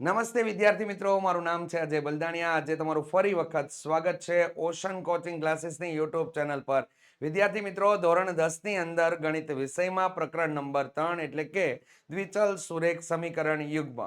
નમસ્તે વિદ્યાર્થી મિત્રો, મારું નામ છે અજય બલદાણિયા. આજે તમારું ફરી વખત સ્વાગત છે ઓશન કોચિંગ ક્લાસીસની યુટ્યુબ ચેનલ પર. વિદ્યાર્થી મિત્રો, ધોરણ દસની અંદર ગણિત વિષયમાં પ્રકરણ નંબર ત્રણ એટલે કે દ્વિચલ સુરેખ સમીકરણ યુગ્મ.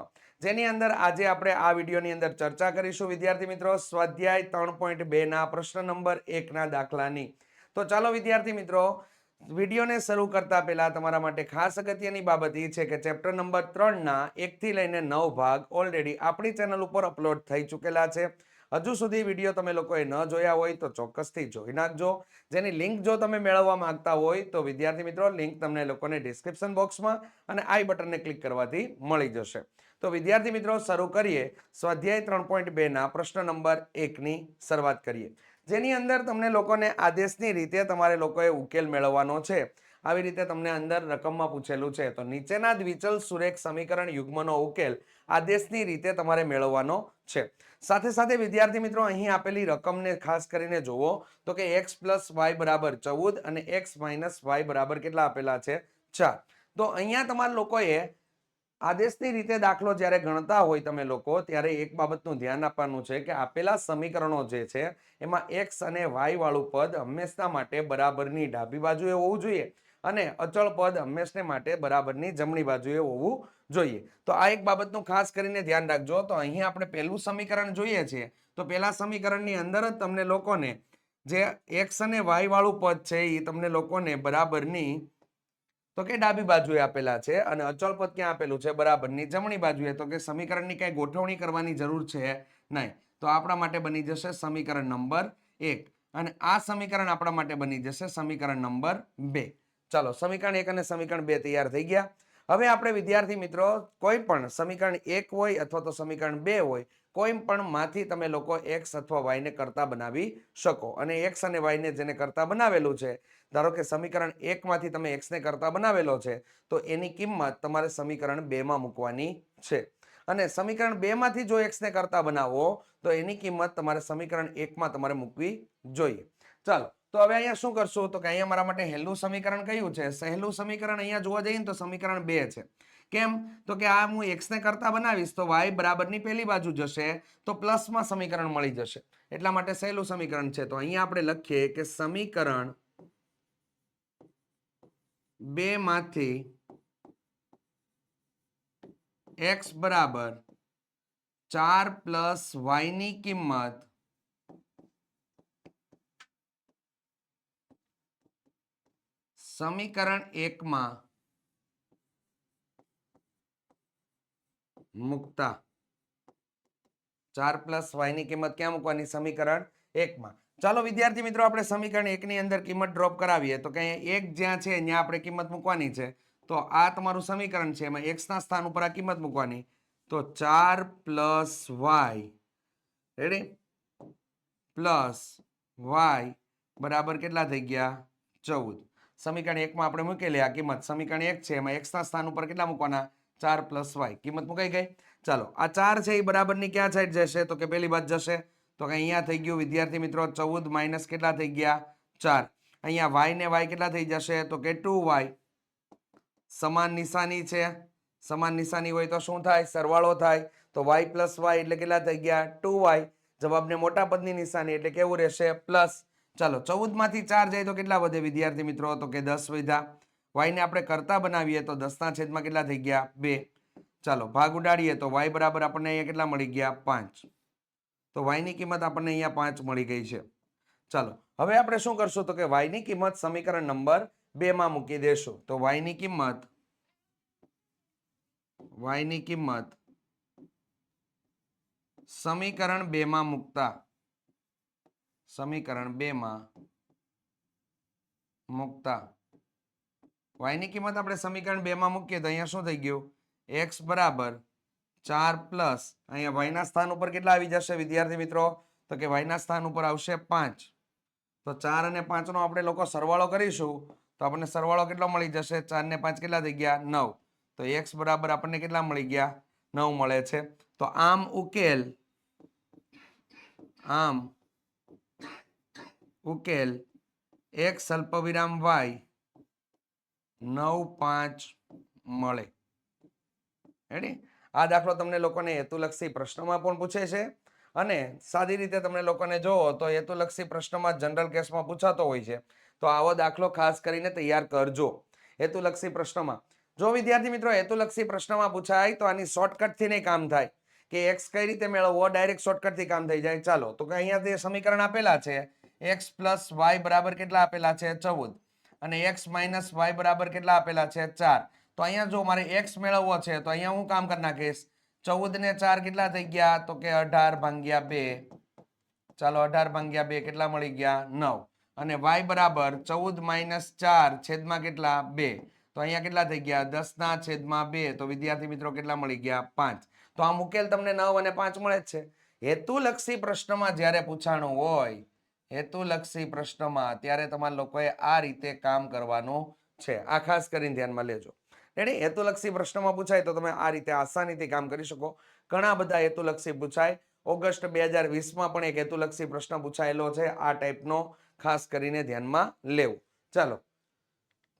જેની અંદર આજે આપણે આ વિડીયોની અંદર ચર્ચા કરીશું. વિદ્યાર્થી મિત્રો, સ્વાધ્યાય ત્રણ પોઈન્ટ બેના પ્રશ્ન નંબર એકના દાખલાની. તો ચાલો વિદ્યાર્થી મિત્રો વિડીયોને શરૂ કરતા પહેલા તમારા માટે ખાસ અગત્યની બાબત એ છે કે ચેપ્ટર નંબર ત્રણના એકથી લઈને નવ ભાગ ઓલરેડી આપણી ચેનલ ઉપર અપલોડ થઈ ચૂકેલા છે. હજુ સુધી વીડિયો તમે લોકોએ ન જોયા હોય તો ચોક્કસથી જોઈ નાખજો. જેની લિંક જો તમે મેળવવા માંગતા હોય તો વિદ્યાર્થી મિત્રો, લિંક તમને લોકોને ડિસ્ક્રિપ્શન બોક્સમાં અને આઈ બટનને ક્લિક કરવાથી મળી જશે. તો વિદ્યાર્થી મિત્રો, શરૂ કરીએ. સ્વાધ્યાય ત્રણ પોઈન્ટ બેના પ્રશ્ન નંબર એકની શરૂઆત કરીએ. જેની અંદર તમને લોકોને આદેશની રીતે તમારે લોકોએ ઉકેલ મેળવવાનો છે. આવી રીતે તમને અંદર રકમમાં પૂછેલું છે. તો નીચેના દ્વિચલ સુરેખ સમીકરણ યુગ્મનો ઉકેલ આદેશની રીતે તમારે મેળવવાનો છે. સાથે સાથે વિદ્યાર્થી મિત્રો, અહીં આપેલી રકમને ખાસ કરીને જુઓ તો કે એક્સ પ્લસ વાય બરાબર ચૌદ અને એક્સ માઇનસ વાય બરાબર કેટલા આપેલા છે? ચાર. તો અહીંયા તમારા લોકોએ આદેશની રીતે દાખલો જ્યારે ગણતા હોય તમે લોકો, ત્યારે એક બાબતનું ધ્યાન આપવાનું છે કે આપેલા સમીકરણો જે છે, એમાં એક્સ અને વાય વાળું પદ હંમેશા માટે બરાબરની ડાબી બાજુએ હોવું જોઈએ અને અચળ પદ હંમેશને માટે બરાબરની જમણી બાજુએ હોવું જોઈએ. તો આ એક બાબતનું ખાસ કરીને ધ્યાન રાખજો. તો અહીં આપણે પહેલું સમીકરણ જોઈએ છીએ. તો પહેલા સમીકરણની અંદર જ તમને લોકોને જે એક્સ અને વાય વાળું પદ છે, એ તમને લોકોને બરાબરની તો કે ડાબી બાજુએ આપેલા છે અને અચળ પદ ક્યાં આપેલું છે? બરાબરની જમણી બાજુએ. તો કે સમીકરણની કઈ ગોઠવણી કરવાની જરૂર છે નહીં. તો આપણા માટે બની જશે સમીકરણ નંબર એક. અને આ સમીકરણ આપણા માટે બની જશે સમીકરણ નંબર બે. ચાલો, સમીકરણ એક અને સમીકરણ બે તૈયાર થઈ ગયા. હવે આપણે વિદ્યાર્થી મિત્રો, કોઈ પણ સમીકરણ એક હોય અથવા તો સમીકરણ બે હોય, કોઈ પણ માંથી તમે લોકો એક્સ અથવા વાયને કરતા બનાવી શકો. અને એક્સ અને વાયને જેને કરતા બનાવેલું છે, ધારો કે સમીકરણ એકમાંથી તમે એક્સને કરતા બનાવેલો છે, તો એની કિંમત તમારે સમીકરણ બેમાં મૂકવાની છે. અને સમીકરણ બેમાંથી જો એક્સને કરતા બનાવો, તો એની કિંમત તમારે સમીકરણ એકમાં તમારે મૂકવી જોઈએ. ચાલો તો હવે અહીંયા શું કરશું? તો કે અહીંયા મારા માટે હેલું સમીકરણ કયું છે? સહેલું સમીકરણ અહીંયા જોવા જઈએ ને તો સમીકરણ બે છે. કેમ? તો કે આ હું એક્સને કરતા બનાવીશ તો વાય બરાબરની પહેલી બાજુ જશે તો પ્લસમાં સમીકરણ મળી જશે. એટલા માટે સહેલું સમીકરણ છે. તો અહીંયા આપણે લખીએ કે સમીકરણ બે માંથી એક્સ બરાબર ચાર પ્લસ વાયની કિંમત સમીકરણ એકમાં મુક્તા. ચાર પ્લસ વાયની કિંમત ક્યાં મૂકવાની? સમીકરણ એકમાં. ચાલો વિદ્યાર્થી મિત્રો, આપણે સમીકરણ એકની અંદર કિંમત ડ્રોપ કરાવીએ. તો કે એક જ્યાં છે, ત્યાં આપણે કિંમત મૂકવાની છે. તો આ તમારું સમીકરણ છે. એમાં એક્સના સ્થાન ઉપર આ કિંમત મૂકવાની. તો ચાર પ્લસ વાય. રેડી પ્લસ વાય બરાબર કેટલા થઈ ગયા? ચૌદ. સમીકરણ એકમાં આપણે મૂકેલી આ કિંમત. સમીકરણ એક છે, એમાં એક્સના સ્થાન ઉપર કેટલા મૂકવાના? ચાર પ્લસ વાય કિંમત મુકાઈ ગઈ? ચાલો, આ ચાર છે, એ બરાબરની ક્યાં સાઈડ જશે? તો કે પહેલી બાદ જશે. તો કે અહીંયા થઈ ગયું, વિદ્યાર્થી મિત્રો, ચૌદ માઇનસ કેટલા થઈ ગયા? ચાર. અહીંયા વાય ને વાય કેટલા થઈ જશે? તો કે ટુ વાય સમાન નિશાની છે. સમાન નિશાની હોય તો શું થાય? સરવાળો થાય. તો વાય પ્લસ વાય એટલે કેટલા થઈ ગયા? ટુ વાય જવાબને મોટા પદની નિશાની એટલે કેવું રહેશે? પ્લસ ચાલો ચૌદમાંથી ચાર જાય તો કેટલા વધે વિદ્યાર્થી મિત્રો? તો કે દસ વધ્યા. વાયને આપણે કરતા બનાવીએ તો દસના છેદમાં કેટલા થઈ ગયા? બે. ચાલો, ભાગ ઉડાડીએ તો વાય બરાબર આપણને અહીંયા કેટલા મળી ગયા? પાંચ. તો વાયની કિંમત આપણને અહીંયા પાંચ મળી ગઈ છે. ચાલો, હવે આપણે શું કરશું? તો કે વાયની કિંમત સમીકરણ નંબર બે માં મૂકી દેશું. તો વાયની કિંમત વાયની કિંમત સમીકરણ બે માં મૂકતા. સમીકરણ બેમાં મૂકતા. વાયની કિંમત આપણે સમીકરણ બેમાં મૂકીએ તો અહીંયા શું થઈ ગયું? એક્સ બરાબર ચાર પ્લસ અહીંયા વાયના સ્થાન ઉપર કેટલા આવી જશે વિદ્યાર્થી મિત્રો? તો કે વાયના સ્થાન ઉપર આવશે પાંચ. તો ચાર અને પાંચનો આપણે લોકો સરવાળો કરીશું તો આપણને સરવાળો કેટલો મળી જશે? ચાર ને પાંચ કેટલા થઈ ગયા? નવ. તો એક્સ બરાબર આપણને કેટલા મળી ગયા? નવ મળે છે. તો આમ ઉકેલ, આમ ઉકેલ એક અલ્પવિરામ વાય નવ પાંચ મળે. હેડી આ દાખલો તમને લોકોને હેતુલક્ષી પ્રશ્નમાં પણ પૂછે છે અને સાદી રીતે તમને લોકોને જોવો તો હેતુલક્ષી પ્રશ્નમાં જનરલ કેસમાં પૂછાતો હોય છે. તો આવો દાખલો ખાસ કરીને તૈયાર કરજો હેતુલક્ષી પ્રશ્નમાં. જો વિદ્યાર્થી મિત્રો હેતુલક્ષી પ્રશ્નમાં પૂછાય તો આની શોર્ટકટથી નહીં કામ થાય. કે એક્સ કઈ રીતે મેળવવો? ડાયરેક્ટ શોર્ટકટથી કામ થઈ જાય. ચાલો, તો કે અહીંયા જે સમીકરણ આપેલા છે. એક્સ પ્લસ વાય બરાબર કેટલા આપેલા છે? ચૌદ. અને એક્સ માઇનસ વાય બરાબર કેટલા આપેલા છે? ચાર. તો અહીંયા જો મારે એક્સ મેળવવો છે, તો અહીંયા હું કામ કરી નાખીશ? ચૌદ ને ચાર કેટલા થઈ ગયા? તો કે અઢાર ભાંગ્યા બે. ચાલો, અઢાર ભાંગ્યા બે કેટલા મળી ગયા? નવ. અને વાય બરાબર ચૌદ માઇનસ ચાર છેદમાં કેટલા? બે. તો અહીંયા કેટલા થઈ ગયા? દસ ના છેદમાં બે. તો વિદ્યાર્થી મિત્રો કેટલા મળી ગયા? પાંચ. તો આ મુકેલ તમને નવ અને પાંચ મળે જ છે. હેતુલક્ષી પ્રશ્નમાં જ્યારે પૂછાણું હોય હેતુલક્ષી પ્રશ્નમાં ત્યારે તમારા લોકોએ આ રીતે કામ કરવાનું છે. આ ખાસ કરીને ધ્યાનમાં લેજો. રેડી? હેતુલક્ષી પ્રશ્નમાં પૂછાય તો તમે આ રીતે આસાનીથી કામ કરી શકો. ઘણા બધા હેતુલક્ષી પૂછાય. ઓગસ્ટ બે હજાર વીસમાં પણ એક હેતુલક્ષી પ્રશ્ન પૂછાયેલો છે. આ ટાઈપનો ખાસ કરીને ધ્યાનમાં લેવું. ચાલો.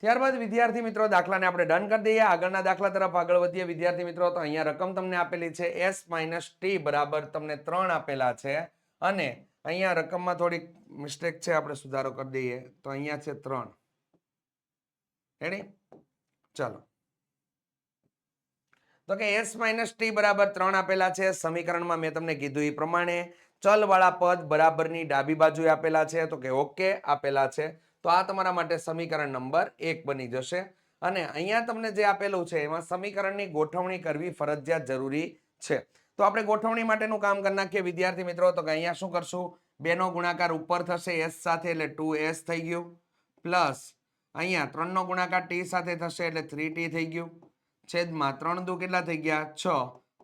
ત્યારબાદ વિદ્યાર્થી મિત્રો, દાખલાને આપણે ડન કરી દઈએ. આગળના દાખલા તરફ આગળ વધીએ. વિદ્યાર્થી મિત્રો, તો અહીંયા રકમ તમને આપેલી છે. એસ માઇનસ ટી બરાબર તમને ત્રણ આપેલા છે. અને અહીંયા રકમમાં થોડીક મિસ્ટેક છે, આપણે સુધારો કરી દઈએ. તો અહીંયા છે ત્રણ. રેડી ચાલો. તો કે એસ માઇનસ ટી બરાબર ત્રણ આપેલા છે. સમીકરણમાં મેં તમને કીધું એ પ્રમાણે ચલવાળા પદ બરાબરની ડાબી બાજુએ આપેલા છે. તો કે ઓકે આપેલા છે. તો આ તમારા માટે સમીકરણ નંબર એક બની જશે. અને અહીંયા તમને જે આપેલું છે, એમાં સમીકરણની ગોઠવણી કરવી ફરજિયાત જરૂરી છે. તો આપણે ગોઠવણી માટેનું કામ કરી નાખીએ. વિદ્યાર્થી મિત્રો, તો અહીંયા શું કરશું? બેનો ગુણાકાર ઉપર થશે એસ સાથે, એટલે ટુ એસ થઈ ગયું. પ્લસ અહીંયા ત્રણનો ગુણાકાર ટી સાથે થશે, એટલે થ્રી ટી થઈ ગયું. છેદમાં ત્રણ દુ કેટલા થઈ ગયા? છ.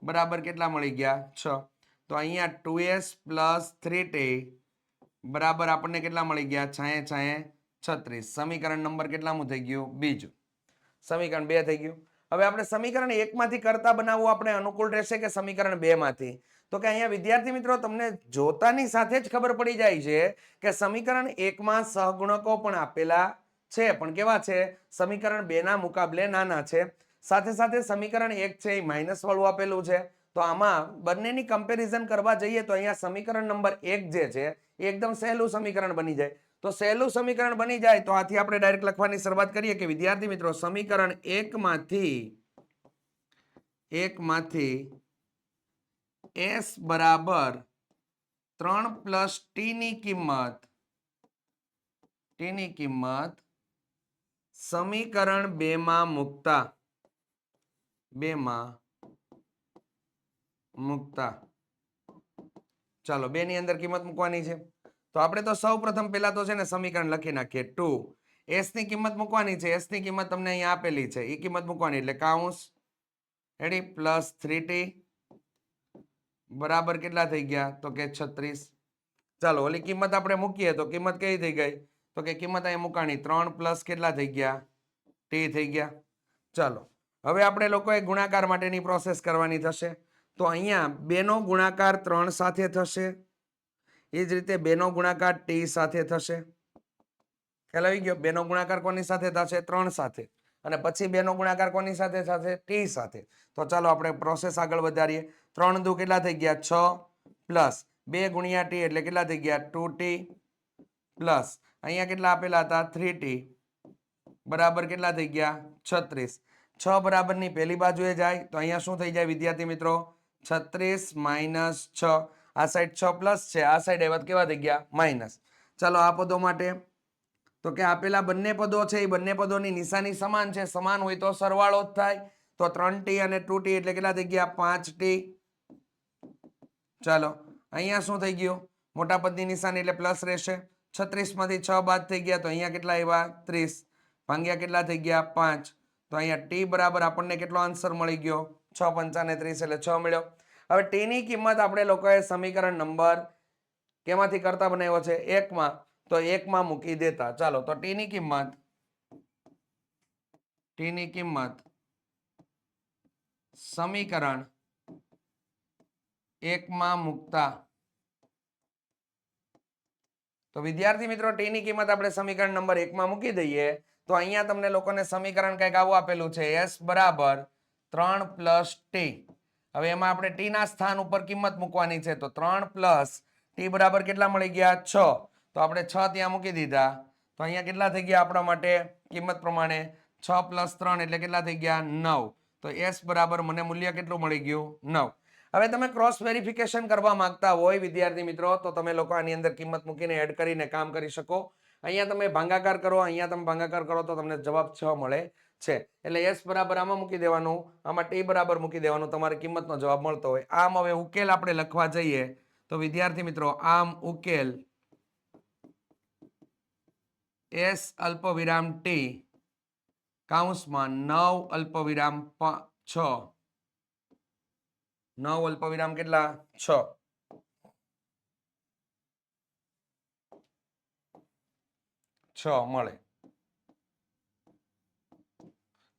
બરાબર કેટલા મળી ગયા? છ. તો અહીંયા two S plus three T બરાબર આપણને કેટલા મળી ગયા? છાએ છાએ છત્રીસ. સમીકરણ નંબર કેટલામું થઈ ગયું? બીજું. સમીકરણ બે થઈ ગયું. હવે આપણે સમીકરણ એકમાંથી કરતા બનાવવું આપણે અનુકૂળ રહેશે કે સમીકરણ બે માંથી તો કે અહીંયા વિદ્યાર્થી મિત્રો, તમને જોતાની સાથે જ ખબર પડી જાય છે કે સમીકરણ એકમાં સહગુણકો પણ આપેલા છે, પણ કેવા છે? સમીકરણ બે ના મુકાબલે નાના છે. સાથે સાથે સમીકરણ એક છે, એ માઇનસ વાળું આપેલું છે. તો આમાં બંનેની કમ્પેરિઝન કરવા જઈએ તો અહીંયા સમીકરણ નંબર એક જે છે એકદમ સહેલું સમીકરણ બની જાય. તો સહેલું સમીકરણ બની જાય તો આથી આપણે ડાયરેક્ટ લખવાની શરૂઆત કરીએ કે વિદ્યાર્થી મિત્રો, સમીકરણ એકમાંથી એકમાંથી એસ બરાબર ત્રણ પ્લસ ટીની કિંમત ટીની કિંમત સમીકરણ બેમાં મૂકતા બેમાં મૂકતા. ચાલો બે ની અંદર કિંમત મૂકવાની છે. તો આપણે તો સૌ પ્રથમ પહેલા તો છે ને સમીકરણ લખી નાખીએ. ટુ એસની કિંમત મૂકવાની છે. એસની કિંમત તમને અહીંયા આપેલી છે. એ કિંમત મૂકવાની એટલે કાઉન્સ રેડી પ્લસ થ્રી બરાબર કેટલા થઈ ગયા? તો કે છત્રીસ. ચાલો, ઓલી કિંમત આપણે મૂકીએ તો કિંમત કઈ થઈ ગઈ? તો કે કિંમત અહીંયા મૂકાણી ત્રણ પ્લસ કેટલા થઈ ગયા? ટી થઈ ગયા. ચાલો, હવે આપણે લોકોએ ગુણાકાર માટેની પ્રોસેસ કરવાની થશે. તો અહીંયા બેનો ગુણાકાર ત્રણ સાથે થશે. એ જ રીતે બેનો ગુણાકાર ટી સાથે થશે. ખ્યાલ આવી ગયો? બેનો ગુણાકાર કોની સાથે થશે? ત્રણ સાથે. અને પછી બેનો ગુણાકાર કોની સાથે થશે? ટી સાથે. તો ચાલો આપણે પ્રોસેસ આગળ વધારીએ. ત્રણ દુ કેટલા થઈ ગયા? છ પ્લસ બે ગુણ્યા ટી એટલે કેટલા થઈ ગયા? Two T plus. અહીંયા કેટલા આપેલા હતા? Three T. બરાબર કેટલા થઈ ગયા? છત્રીસ. છ બરાબરની પહેલી બાજુએ જાય તો અહીંયા શું થઈ જાય વિદ્યાર્થી મિત્રો? છત્રીસ માઇનસ છ. આ સાઈડ છ પ્લસ છે, આ સાઈડ એવા કેવા થઈ ગયા? માઇનસ ચાલો આ પદો માટે, તો કે આપેલા બંને પદો છે એ બંને પદોની નિશાની સમાન છે, સમાન હોય તો સરવાળો જ થાય. તો ત્રણ ટી અને ટુ ટી એટલે કેટલા થઈ ગયા? પાંચ ટી ચાલો, અહીંયા શું થઈ ગયું? મોટા પદની નિશાની એટલે પ્લસ રહેશે. છત્રીસમાંથી છ બાદ થઈ ગયા, તો અહીંયા કેટલા એવા ત્રીસ. ભાંગ્યા કેટલા થઈ ગયા? પાંચ. તો અહીંયા ટી બરાબર આપણને કેટલો આન્સર મળી ગયો? છ પંચાને ત્રીસ એટલે છ મળ્યો. હવે ટી ની કિંમત આપણે લોકોએ સમીકરણ નંબર કેમાંથી કરતા બનાવ્યો છે? એકમાં. તો એકમાં મૂકી દેતા. ચાલો, તો ટીની કિંમત ટી ની કિંમત સમીકરણ એકમાં મૂકતા. તો વિદ્યાર્થી મિત્રો ટીની કિંમત આપણે સમીકરણ નંબર એકમાં મૂકી દઈએ. તો અહીંયા તમને લોકોને સમીકરણ કંઈક આવું આપેલું છે. એસ બરાબર ત્રણ પ્લસ ટી હવે એમાં આપણે ટીના સ્થાન ઉપર કિંમત મૂકવાની છે, તો ત્રણ પ્લસ ટી બરાબર કેટલા મળી ગયા? છ. તો આપણે છ ત્યાં મૂકી દીધા. તો અહીંયા કેટલા થઈ ગયા આપણા માટે? કિંમત પ્રમાણે છ પ્લસ ત્રણ એટલે કેટલા થઈ ગયા? નવ. તો એસ બરાબર મને મૂલ્ય કેટલું મળી ગયું? નવ. હવે તમે ક્રોસ વેરિફિકેશન કરવા માંગતા હોય, વિદ્યાર્થી મિત્રો, તો તમે લોકો આની અંદર કિંમત મૂકીને એડ કરીને કામ કરી શકો. અહીંયા તમે ભાંગાકાર કરો, અહીંયા તમે ભાંગાકાર કરો તો તમને જવાબ છ મળે. છે. એટલે એસ બરાબર આમાં મૂકી દેવાનું. આમાં ટી બરાબર મૂકી દેવાનું. તમારે કિંમતનો જવાબ મળતો હોય. આમ હવે ઉકેલ આપણે લખવા જઈએ. તો વિદ્યાર્થી મિત્રો, આમ ઉકેલ એસ અલ્પ વિરામ ટી કાઉન્સમાં નવ અલ્પ વિરામ પ- છ. નવ અલ્પ વિરામ કેટલા? છ. છ, મળે.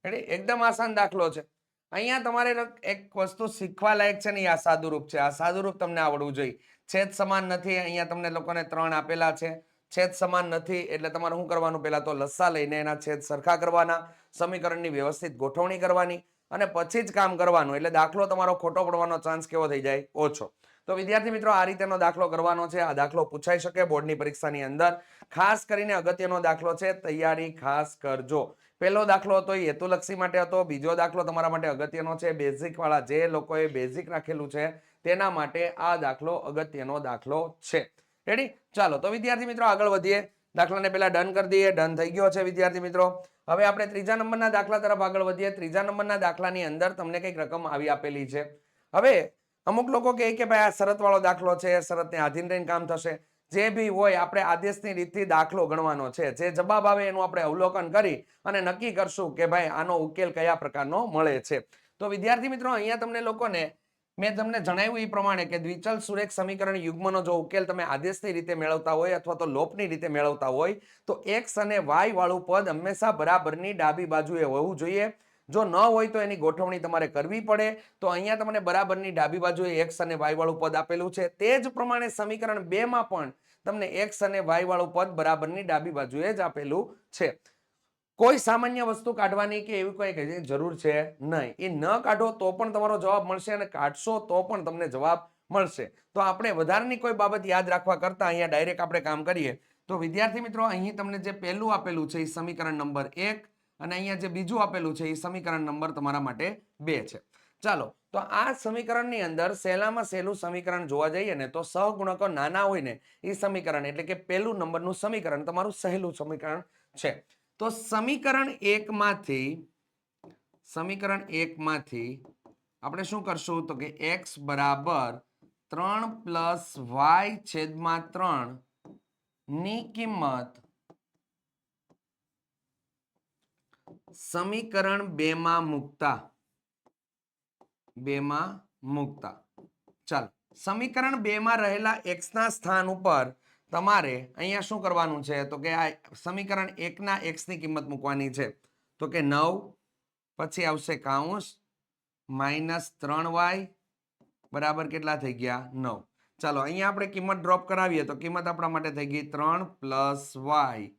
એટલે એકદમ આસાન દાખલો છે. અહીંયા તમારે એક વસ્તુ શીખવા લાયક છે ને આ સાદુરૂપ છે. આ સાદુરૂપ તમને આવડવું જોઈએ. છેદ સમાન નથી, અહીંયા તમને લોકોને ત્રણ આપેલા છે. છેદ સમાન નથી, એટલે તમારે શું કરવાનું? પહેલા તો લસ્સા લઈને એના છેદ સરખા કરવાના, સમીકરણની વ્યવસ્થિત ગોઠવણી કરવાની અને પછી જ કામ કરવાનું. એટલે દાખલો તમારો ખોટો પડવાનો ચાન્સ કેવો થઈ જાય? ઓછો. તો વિદ્યાર્થી મિત્રો, આ રીતેનો દાખલો કરવાનો છે. આ દાખલો પૂછાઈ શકે બોર્ડની પરીક્ષાની અંદર. ખાસ કરીને અગત્યનો દાખલો છે, તૈયારી ખાસ કરજો. પહેલો દાખલો હતો એ હેતુલક્ષી માટે હતો, બીજો દાખલો તમારા માટે અગત્યનો છે. બેઝિક વાળા જે લોકોએ બેઝિક રાખેલું છે, તેના માટે આ દાખલો અગત્યનો દાખલો છે. રેડી ચાલો, તો વિદ્યાર્થી મિત્રો આગળ વધીએ. દાખલાને પહેલા ડન કરી દઈએ. ડન થઈ ગયો છે વિદ્યાર્થી મિત્રો. હવે આપણે ત્રીજા નંબરના દાખલા તરફ આગળ વધીએ. ત્રીજા નંબરના દાખલાની અંદર તમને કંઈક રકમ આવી આપેલી છે. હવે અમુક લોકો કહે કે ભાઈ આ શરત વાળો દાખલો છે, શરતને આધીન રહીને કામ થશે. જે બી હોય આપણે આદેશની રીતથી દાખલો ગણવાનો છે. જે જવાબ આવે એનું આપણે અવલોકન કરી અને નક્કી કરશું કે ભાઈ આનો ઉકેલ કયા પ્રકારનો મળે છે. તો વિદ્યાર્થી મિત્રો, અહીંયા તમને લોકોને મેં તમને જણાવ્યું એ પ્રમાણે કે દ્વિચલ સુરેખ સમીકરણ યુગ્મનો જો ઉકેલ તમે આદેશની રીતે મેળવતા હોય અથવા તો લોપની રીતે મેળવતા હોય, તો એક્સ અને વાય વાળું પદ હંમેશા બરાબરની ડાબી બાજુએ હોવું જોઈએ. જો ન હોય તો એની ગોઠવણી તમારે કરવી પડે. તો અહીંયા તમને બરાબરની ડાબી બાજુએ એક્સ અને વાય વાળું પદ આપેલું છે. તે જ પ્રમાણે સમીકરણ બે માં પણ તમને એક્સ અને વાય વાળું પદ બરાબરની ડાબી બાજુએ જ આપેલું છે. કોઈ સામાન્ય વસ્તુ કાઢવાની કે એવી કોઈ જરૂર છે નહીં. એ ન કાઢો તો પણ તમારો જવાબ મળશે અને કાઢશો તો પણ તમને જવાબ મળશે. તો આપણે વધારાની કોઈ બાબત યાદ રાખવા કરતા અહીંયા ડાયરેક્ટ આપણે કામ કરીએ. તો વિદ્યાર્થી મિત્રો, અહીં તમને જે પહેલું આપેલું છે એ સમીકરણ નંબર એક અને અહીંયા જે બીજું આપેલું છે એ સમીકરણ નંબર તમારા માટે બે છે. ચાલો, તો આ સમીકરણની અંદર સહેલામાં સહેલું સમીકરણ જોવા જઈએ ને, તો સહગુણકો નાના હોય ને, એ સમીકરણ એટલે કે પહેલું નંબરનું સમીકરણ તમારું સહેલું સમીકરણ છે. તો સમીકરણ એકમાંથી સમીકરણ એકમાંથી આપણે શું કરશું? તો કે એક્સ બરાબર ત્રણ પ્લસ વાય છેદમાં ત્રણની કિંમત સમીકરણ બેમાં મૂકતા. બેમાં મૂકતા. ચાલો, સમીકરણ બેમાં રહેલા એક્સ ના સ્થાન ઉપર તમારે અહીંયા શું કરવાનું છે? તો કે આ સમીકરણ એકના એક્સની કિંમત મૂકવાની છે. તો કે નવ, પછી આવશે કાઉન્સ માઇનસ ત્રણ વાય બરાબર કેટલા થઈ ગયા? નવ. ચાલો, અહીંયા આપણે કિંમત ડ્રોપ કરાવીએ તો કિંમત આપણા માટે થઈ ગઈ ત્રણ પ્લસ વાય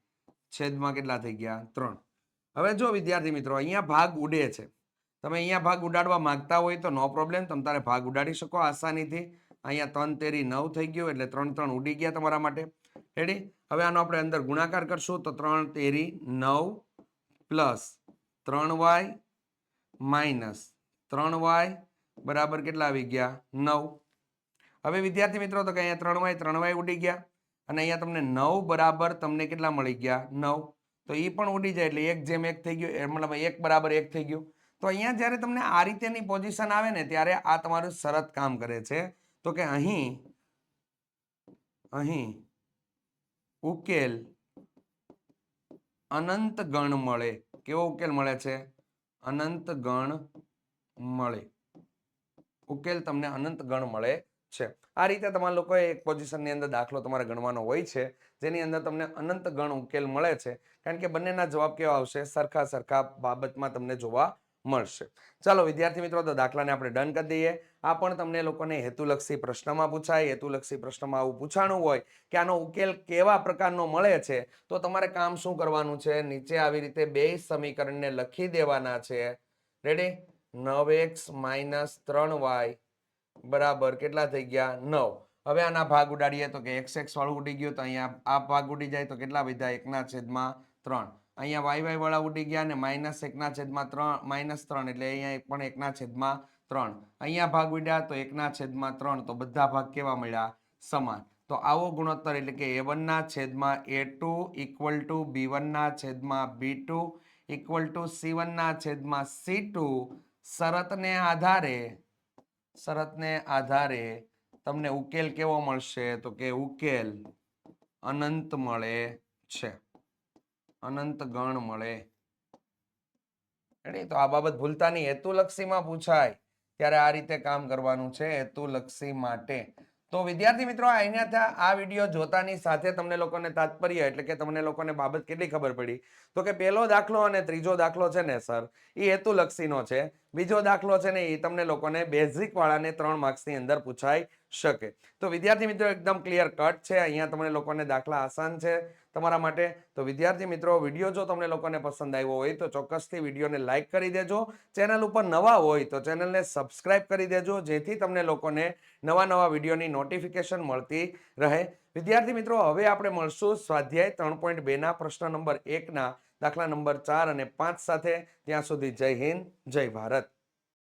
છેદમાં કેટલા થઈ ગયા? ત્રણ. હવે જો વિદ્યાર્થી મિત્રો, અહીંયા ભાગ ઉડે છે. તમે અહીંયા ભાગ ઉડાડવા માંગતા હોય તો નો પ્રોબ્લેમ તમે તારે ભાગ ઉડાડી શકો આસાનીથી. અહીંયા ત્રણ તેરી નવ થઈ ગયું એટલે ત્રણ ત્રણ ઉડી ગયા તમારા માટે. રેડી હવે આનો આપણે અંદર ગુણાકાર કરશું તો ત્રણ તેરી નવ પ્લસ ત્રણ વાય માઇનસ ત્રણ વાય બરાબર કેટલા આવી ગયા? નવ. હવે વિદ્યાર્થી મિત્રો, તો કે અહીંયા ત્રણ વાય ત્રણ વાય ઉડી ગયા. અને અહીંયા તમને નવ બરાબર તમને કેટલા મળી ગયા? નવ. તો એ પણ ઉડી જાય એટલે એક જેમ એક થઈ ગયું મતલબ એક બરાબર એક થઈ ગયું. તો અહીંયા જ્યારે તમને આ રીતેની પોઝિશન આવે ને, ત્યારે આ તમારું શરત કામ કરે છે. તો કે અહીં અહીં ઉકેલ અનંત ગણ મળે. કેવો ઉકેલ મળે છે? અનંત ગણ મળે. ઉકેલ તમને અનંત ગણ મળે. છે. આ રીતે તમારા લોકોએ એક પોઝિશનની અંદર દાખલો તમારે ગણવાનો હોય છે, જેની અંદર તમને અનંત ગણ ઉકેલ મળે છે. કારણ કે બંનેના જવાબ કેવા આવશે? સરખા સરખા બાબતમાં તમને જોવા મળશે. ચાલો, વિદ્યાર્થી મિત્રો, તો દાખલાને આપણે ડન કરી દઈએ. આ પણ તમને લોકોને હેતુલક્ષી પ્રશ્નમાં પૂછાય. હેતુલક્ષી પ્રશ્નમાં આવું પૂછાણું હોય કે આનો ઉકેલ કેવા પ્રકારનો મળે છે, તો તમારે કામ શું કરવાનું છે? નીચે આવી રીતે બે સમીકરણને લખી દેવાના છે. રેડી નવ એક્સ માઇનસ ત્રણ વાય બરાબર, કેટલા થઈ ગયા? નવ. હવે આના ભાગ ઉડાડીએ તો કે એક્સ એક્સ વાળું ઉડી ગયું તો અહીંયા આ ભાગ ઉડી જાય તો કેટલા વિધા એકના છેદમાં ત્રણ. અહીંયા વાય વાય વાળા ઉડી ગયા અને માઇનસ એકના છેદમાં ત્રણ, માઇનસ ત્રણ એટલે અહીંયા પણ એકના છેદમાં ત્રણ. અહીંયા ભાગ ઉડ્યા તો એકના છેદમાં ત્રણ, તો બધા ભાગ કેવા મળ્યા? સમાન. તો આવો ગુણોત્તર એટલે કે એ વનના છેદમાં A two equal to B વનના છેદમાં B two equal to C વનના છેદમાં સી ટુ શરતને આધારે શરતને આધારે તમને ઉકેલ કેવો મળશે? તો કે ઉકેલ અનંત મળે છે. અનંત ગણ મળે. તો આ બાબત ભૂલતા નહીં હેતુલક્ષીમાં પૂછાય. ત્યારે આ રીતે કામ કરવાનું છે હેતુલક્ષી માટે. તો વિદ્યાર્થી મિત્રો અહીંયા આ વીડિયો જોતાની સાથે તમને લોકોને તાત્પર્ય એટલે કે તમને લોકોને બાબત કેટલી ખબર પડી? તો કે પહેલો દાખલો અને ત્રીજો દાખલો છે ને, સર એ હેતુલક્ષીનો છે. બીજો દાખલો છે ને એ તમને લોકોને બેઝિક વાળાને ત્રણ માર્ક્સની અંદર પૂછાઈ શકે. તો વિદ્યાર્થી મિત્રો, એકદમ ક્લિયર કટ છે. અહીંયા તમને લોકોને દાખલા આસાન છે. તમારા માટે. તો વિદ્યાર્થી મિત્રો, વીડિયો જો તમને લોકોને પસંદ આવ્યો હોય તો ચોક્કસથી વિડીયોને લાઇક કરી દેજો. ચેનલ ઉપર નવા હોય તો ચેનલને સબસ્ક્રાઇબ કરી દેજો, જેથી તમને લોકોને નવા નવા વિડીયોની નોટિફિકેશન મળતી રહે. વિદ્યાર્થી મિત્રો, હવે આપણે મળશું સ્વાધ્યાય ત્રણ પોઈન્ટ બેના પ્રશ્ન નંબર એકના દાખલા નંબર ચાર અને પાંચ સાથે. ત્યાં સુધી જય હિન્દ, જય ભારત.